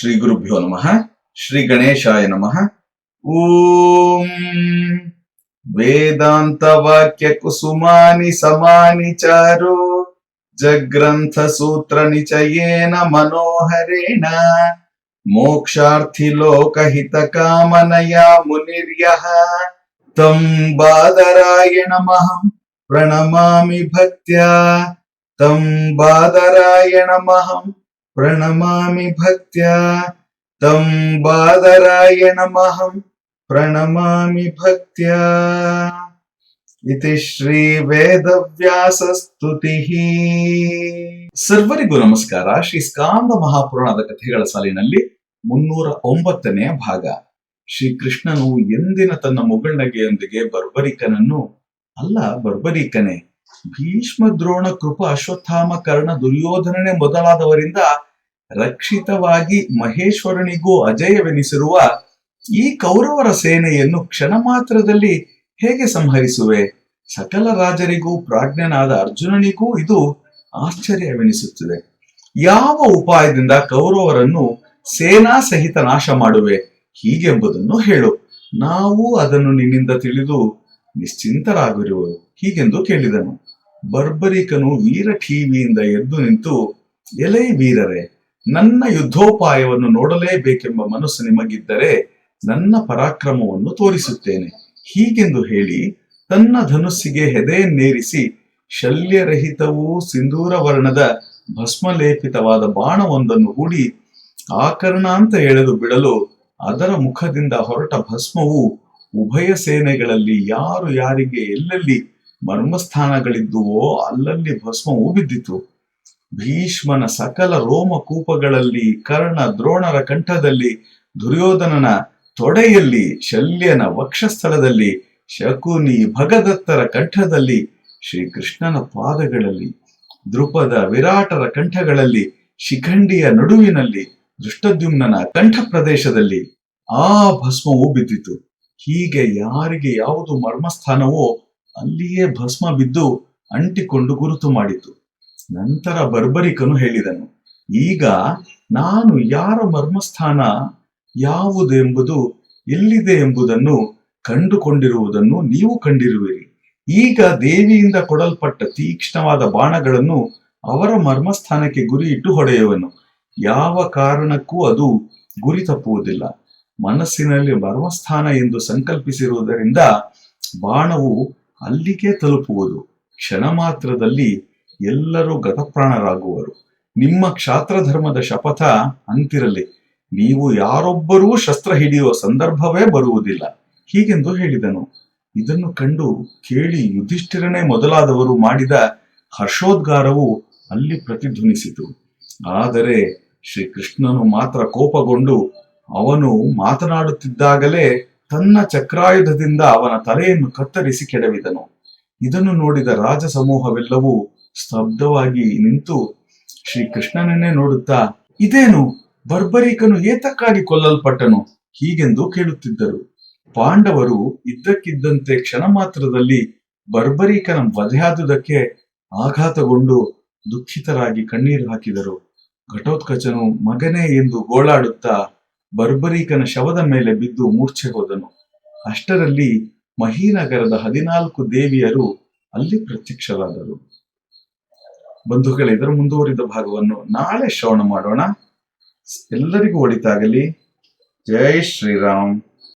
శ్రీ గురుభ్యో నమ. శ్రీ గణేశాయ నమ. ఓం వేదాంత వాక్య కుసుమాని సమాని చారో. జగ్రంథ సూత్ర నిచయేన మనోహరేణ. మోక్షార్థి లోకహిత కామనయా మునిర్య. తం బాదరాయణమహం ప్రణమామి భక్త్యా. తం బాదరాయణమహం ಪ್ರಣಮಾಮಿ ಭಕ್ತ್ಯ ತಂ ಬಾದರಾಯ ಮಹಂ ಪ್ರಣಮಾಮಿ ಭಕ್ತ್ಯ. ಇತಿ ಶ್ರೀ ವೇದವ್ಯಾಸ ಸ್ತುತಿ. ಸರ್ವರಿಗೂ ನಮಸ್ಕಾರ. ಶ್ರೀ ಸ್ಕಾಂದ ಮಹಾಪುರಾಣದ ಕಥೆಗಳ ಸಾಲಿನಲ್ಲಿ ಮುನ್ನೂರ ಒಂಬತ್ತನೆಯ ಭಾಗ. ಶ್ರೀ ಕೃಷ್ಣನು ಎಂದಿನ ತನ್ನ ಮುಗಣ್ಣಗೆಯೊಂದಿಗೆ ಬರ್ಬರಿಕನನ್ನು, ಅಲ್ಲ ಬರ್ಬರಿಕನೇ, ಭೀಷ್ಮ ದ್ರೋಣ ಕೃಪ ಅಶ್ವತ್ಥಾಮ ಕರ್ಣ ದುರ್ಯೋಧನನೇ ಮೊದಲಾದವರಿಂದ ರಕ್ಷಿತವಾಗಿ ಮಹೇಶ್ವರನಿಗೂ ಅಜಯವೆನಿಸಿರುವ ಈ ಕೌರವರ ಸೇನೆಯನ್ನು ಕ್ಷಣ ಮಾತ್ರದಲ್ಲಿ ಹೇಗೆ ಸಂಹರಿಸುವೆ? ಸಕಲ ರಾಜರಿಗೂ ಪ್ರಾಜ್ಞನಾದ ಅರ್ಜುನನಿಗೂ ಇದು ಆಶ್ಚರ್ಯವೆನಿಸುತ್ತದೆ. ಯಾವ ಉಪಾಯದಿಂದ ಕೌರವರನ್ನು ಸೇನಾ ಸಹಿತ ನಾಶ ಮಾಡುವೆ? ಹೀಗೆಂಬುದನ್ನು ಹೇಳು. ನಾವು ಅದನ್ನು ನಿನ್ನಿಂದ ತಿಳಿದು ನಿಶ್ಚಿಂತರಾಗಿರುವೆವು ಹೀಗೆಂದು ಕೇಳಿದನು. ಬರ್ಬರಿಕನು ವೀರ ಠೀವಿಯಿಂದ ಎದ್ದು ನಿಂತು, ಎಲೈ ವೀರರೇ ನನ್ನ ಯುದ್ಧೋಪಾಯವನ್ನು ನೋಡಲೇಬೇಕೆಂಬ ಮನಸ್ಸು ನಿಮಗಿದ್ದರೆ ನನ್ನ ಪರಾಕ್ರಮವನ್ನು ತೋರಿಸುತ್ತೇನೆ. ಹೀಗೆಂದು ಹೇಳಿ ತನ್ನ ಧನುಸ್ಸಿಗೆ ಹೆದೆಯನ್ನೇರಿಸಿ ಶಲ್ಯರಹಿತವೂ ಸಿಂಧೂರ ವರ್ಣದ ಭಸ್ಮಲೇಪಿತವಾದ ಬಾಣವೊಂದನ್ನು ಹೂಡಿ ಆಕರ್ಣ ಅಂತ ಎಳೆದು ಬಿಡಲು ಅದರ ಮುಖದಿಂದ ಹೊರಟ ಭಸ್ಮವು ಉಭಯ ಸೇನೆಗಳಲ್ಲಿ ಯಾರು ಯಾರಿಗೆ ಎಲ್ಲೆಲ್ಲಿ ಮರ್ಮಸ್ಥಾನಗಳಿದ್ದುವೋ ಅಲ್ಲಲ್ಲಿ ಭಸ್ಮವು ಬಿದ್ದಿತು. ಭೀಷ್ಮನ ಸಕಲ ರೋಮಕೂಪಗಳಲ್ಲಿ ಕರ್ಣ ದ್ರೋಣರ ಕಂಠದಲ್ಲಿ, ದುರ್ಯೋಧನನ ತೊಡೆಯಲ್ಲಿ, ಶಲ್ಯನ ವಕ್ಷಸ್ಥಳದಲ್ಲಿ, ಶಕುನಿ ಭಗದತ್ತರ ಕಂಠದಲ್ಲಿ, ಶ್ರೀಕೃಷ್ಣನ ಪಾದಗಳಲ್ಲಿ ದೃಪದ ವಿರಾಟರ ಕಂಠಗಳಲ್ಲಿ, ಶಿಖಂಡಿಯ ನಡುವಿನಲ್ಲಿ ದೃಷ್ಟದ್ಯುಮ್ನನ ಕಂಠ ಪ್ರದೇಶದಲ್ಲಿ ಆ ಭಸ್ಮವು ಬಿದ್ದಿತು. ಹೀಗೆ ಯಾರಿಗೆ ಯಾವುದು ಮರ್ಮಸ್ಥಾನವೋ ಅಲ್ಲಿಯೇ ಭಸ್ಮ ಬಿದ್ದು ಅಂಟಿಕೊಂಡು ಗುರುತು ಮಾಡಿತು. ನಂತರ ಬರ್ಬರಿಕನು ಹೇಳಿದನು, ಈಗ ನಾನು ಯಾರ ಮರ್ಮಸ್ಥಾನ ಯಾವುದೆಂಬುದು ಎಲ್ಲಿದೆ ಎಂಬುದನ್ನು ಕಂಡುಕೊಂಡಿರುವುದನ್ನು ನೀವು ಕಂಡಿರುವಿರಿ. ಈಗ ದೇವಿಯಿಂದ ಕೊಡಲ್ಪಟ್ಟ ತೀಕ್ಷ್ಣವಾದ ಬಾಣಗಳನ್ನು ಅವರ ಮರ್ಮಸ್ಥಾನಕ್ಕೆ ಗುರಿ ಇಟ್ಟು ಹೊಡೆಯುವನು. ಯಾವ ಕಾರಣಕ್ಕೂ ಅದು ಗುರಿ ತಪ್ಪುವುದಿಲ್ಲ. ಮನಸ್ಸಿನಲ್ಲಿ ಮರ್ಮಸ್ಥಾನ ಎಂದು ಸಂಕಲ್ಪಿಸಿರುವುದರಿಂದ ಬಾಣವು ಅಲ್ಲಿಗೆ ತಲುಪುವುದು. ಕ್ಷಣ ಮಾತ್ರದಲ್ಲಿ ಎಲ್ಲರೂ ಗತಪ್ರಾಣರಾಗುವರು. ನಿಮ್ಮ ಕ್ಷಾತ್ರ ಧರ್ಮದ ಶಪಥ ಅಂತಿರಲಿ. ನೀವು ಯಾರೊಬ್ಬರೂ ಶಸ್ತ್ರ ಹಿಡಿಯುವ ಸಂದರ್ಭವೇ ಬರುವುದಿಲ್ಲ. ಹೀಗೆಂದು ಹೇಳಿದನು. ಇದನ್ನು ಕಂಡು ಕೇಳಿ ಯುಧಿಷ್ಠಿರನೇ ಮೊದಲಾದವರು ಮಾಡಿದ ಹರ್ಷೋದ್ಗಾರವು ಅಲ್ಲಿ ಪ್ರತಿಧ್ವನಿಸಿತು. ಆದರೆ ಶ್ರೀಕೃಷ್ಣನು ಮಾತ್ರ ಕೋಪಗೊಂಡು ಅವನು ಮಾತನಾಡುತ್ತಿದ್ದಾಗಲೇ ತನ್ನ ಚಕ್ರಾಯುಧದಿಂದ ಅವನ ತಲೆಯನ್ನು ಕತ್ತರಿಸಿ ಕೆಡವಿದನು. ಇದನ್ನು ನೋಡಿದ ರಾಜ ಸಮೂಹವೆಲ್ಲವೂ ಸ್ತಬ್ಧವಾಗಿ ನಿಂತು ಶ್ರೀಕೃಷ್ಣನನ್ನೇ ನೋಡುತ್ತಾ, ಇದೇನು? ಬರ್ಬರಿಕನು ಏತಕ್ಕಾಗಿ ಕೊಲ್ಲಲ್ಪಟ್ಟನು? ಹೀಗೆಂದು ಕೇಳುತ್ತಿದ್ದರು. ಪಾಂಡವರು ಇದ್ದಕ್ಕಿದ್ದಂತೆ ಕ್ಷಣ ಮಾತ್ರದಲ್ಲಿ ಬರ್ಬರೀಕನ ವಧೆಯಾದುದಕ್ಕೆ ಆಘಾತಗೊಂಡು ದುಃಖಿತರಾಗಿ ಕಣ್ಣೀರು ಹಾಕಿದರು. ಘಟೋತ್ಕಚನು ಮಗನೇ ಎಂದು ಗೋಳಾಡುತ್ತಾ ಬರ್ಬರೀಕನ ಶವದ ಮೇಲೆ ಬಿದ್ದು ಮೂರ್ಛೆ ಹೋದನು. ಅಷ್ಟರಲ್ಲಿ ಮಹೀನಗರದ ಹದಿನಾಲ್ಕು ದೇವಿಯರು ಅಲ್ಲಿ ಪ್ರತ್ಯಕ್ಷರಾದರು. ಬಂಧುಗಳೇ ಇದರ ಮುಂದುವರಿದ ಭಾಗವನ್ನು ನಾಳೆ ಶ್ರವಣ ಮಾಡೋಣ. ಎಲ್ಲರಿಗೂ ಒಳಿತಾಗಲಿ ಜೈ ಶ್ರೀರಾಮ್.